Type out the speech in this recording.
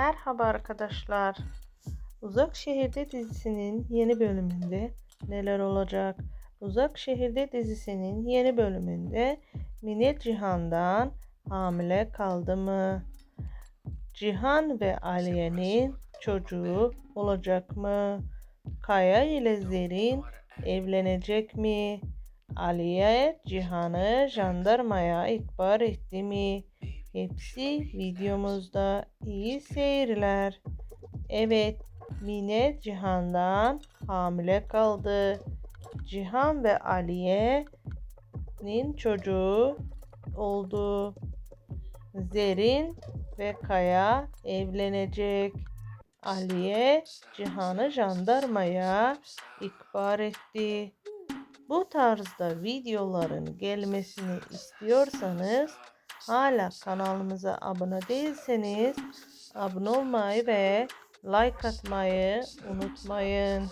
Merhaba arkadaşlar. Uzak Şehirde dizisinin yeni bölümünde neler olacak? Uzak Şehirde dizisinin yeni bölümünde Mine Cihan'dan hamile kaldı mı? Cihan ve Aliye'nin çocuğu olacak mı? Kaya ile Zerrin evlenecek mi? Aliye Cihan'ı jandarmaya ihbar etti mi? Hepsi videomuzda. İyi seyirler. Evet, Mine Cihan'dan hamile kaldı. Cihan ve Aliye'nin çocuğu oldu. Zerin ve Kaya evlenecek. Aliye Cihan'ı jandarmaya ihbar etti. Bu tarzda videoların gelmesini istiyorsanız hala kanalımıza abone değilseniz abone olmayı ve like atmayı unutmayın.